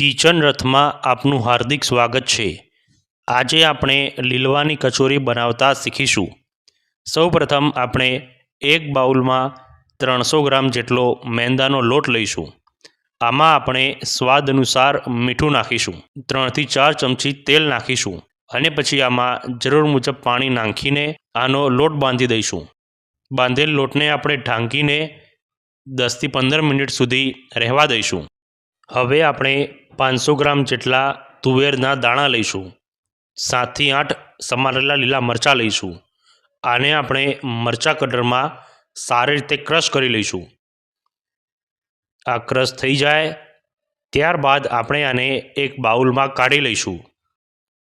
Kitchen રથમાં આપનું હાર્દિક સ્વાગત છે. આજે આપણે લીલવાની કચોરી બનાવતા શીખીશું. સૌપ્રથમ આપણે એક બાઉલમાં ત્રણસો ગ્રામ જેટલો મેંદાનો લોટ લઈશું. આમાં આપણે સ્વાદ અનુસાર મીઠું નાખીશું. ત્રણથી ચાર ચમચી તેલ નાખીશું અને પછી આમાં જરૂર મુજબ પાણી નાખીને આનો લોટ બાંધી દઈશું. બાંધેલ લોટને આપણે ઢાંકીને દસથી પંદર મિનિટ સુધી રહેવા દઈશું. હવે આપણે પાંચસો ગ્રામ જેટલા તુવેરના દાણા લઈશું. સાતથી આઠ સમારેલા લીલા મરચાં લઈશું. આને આપણે મરચાં કટરમાં સારી રીતે ક્રશ કરી લઈશું. આ ક્રશ થઈ જાય ત્યારબાદ આપણે આને એક બાઉલમાં કાઢી લઈશું.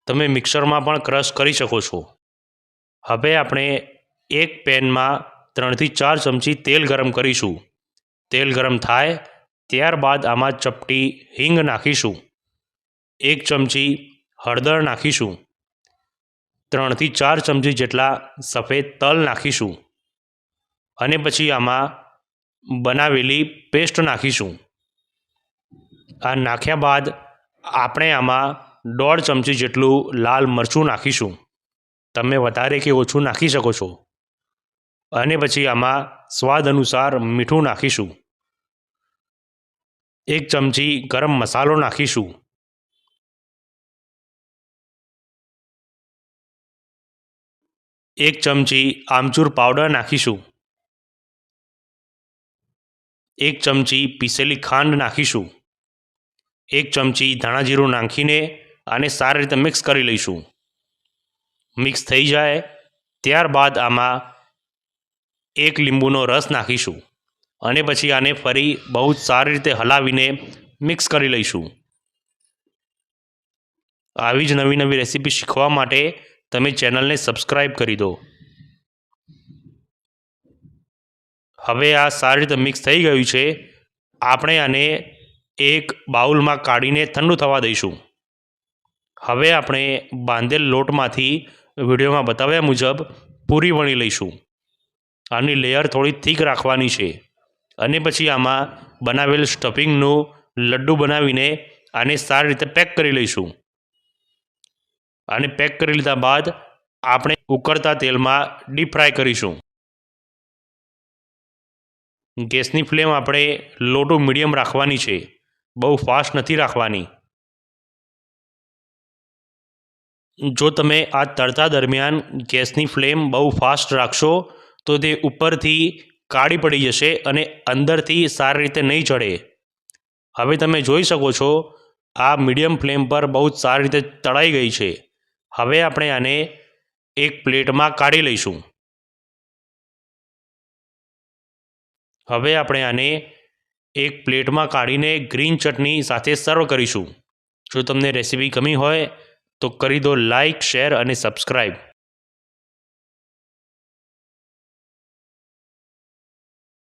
તમે મિક્સરમાં પણ ક્રશ કરી શકો છો. હવે આપણે એક પેનમાં ત્રણથી ચાર ચમચી તેલ ગરમ કરીશું. તેલ ગરમ થાય ત્યારબાદ આમાં ચપટી હિંગ નાખીશું. એક ચમચી હળદર નાખીશું. ત્રણથી ચાર ચમચી જેટલા સફેદ તલ નાખીશું. અને પછી આમાં બનાવેલી પેસ્ટ નાખીશું. આ નાખ્યા બાદ આપણે આમાં દોઢ ચમચી જેટલું લાલ મરચું નાખીશું. તમે વધારે કે ઓછું નાખી શકો છો. અને પછી આમાં સ્વાદ અનુસાર મીઠું નાખીશું. એક ચમચી ગરમ મસાલો નાખીશું. એક ચમચી આમચૂર પાવડર નાખીશું. એક ચમચી પીસેલી ખાંડ નાખીશું. એક ચમચી ધાણા જીરું નાખીને આને સારી રીતે મિક્સ કરી લઈશું. મિક્સ થઈ જાય ત્યારબાદ આમાં એક લીંબુનો રસ નાખીશું. અને પછી આને ફરી બહુ જ સારી રીતે હલાવીને મિક્સ કરી લઈશું. આવી જ નવી નવી રેસીપી શીખવા માટે તમે ચેનલને સબસ્ક્રાઈબ કરી દો. હવે આ સારી રીતે મિક્સ થઈ ગયું છે. આપણે આને એક બાઉલમાં કાઢીને ઠંડુ થવા દઈશું. હવે આપણે બાંધેલ લોટમાંથી વિડીયોમાં બતાવ્યા મુજબ પૂરી વણી લઈશું. આની લેયર થોડી થીક રાખવાની છે. અને પછી આમાં બનાવેલ સ્ટફિંગનું લડ્ડુ બનાવીને આને સારી રીતે પેક કરી લઈશું. આને પેક કરી લીધા બાદ આપણે ઉકળતા તેલમાં ડીપ ફ્રાય કરીશું. ગેસની ફ્લેમ આપણે લો ટુ મીડિયમ રાખવાની છે. બહુ ફાસ્ટ નથી રાખવાની. જો તમે આ તળતા દરમિયાન ગેસની ફ્લેમ બહુ ફાસ્ટ રાખશો, તો તે ઉપરથી કાળી પડી જશે અને અંદરથી સારી રીતે નહીં ચડે. હવે તમે જોઈ શકો છો, આ મીડિયમ ફ્લેમ પર બહુ જ સારી રીતે તળાઈ ગઈ છે. હવે આપણે આને એક પ્લેટમાં કાઢી લઈશું. હવે આપણે આને એક પ્લેટમાં કાઢીને ગ્રીન ચટણી સાથે સર્વ કરીશું. જો તમને રેસીપી ગમી હોય, તો કરી દો લાઈક, શેર અને સબસ્ક્રાઈબ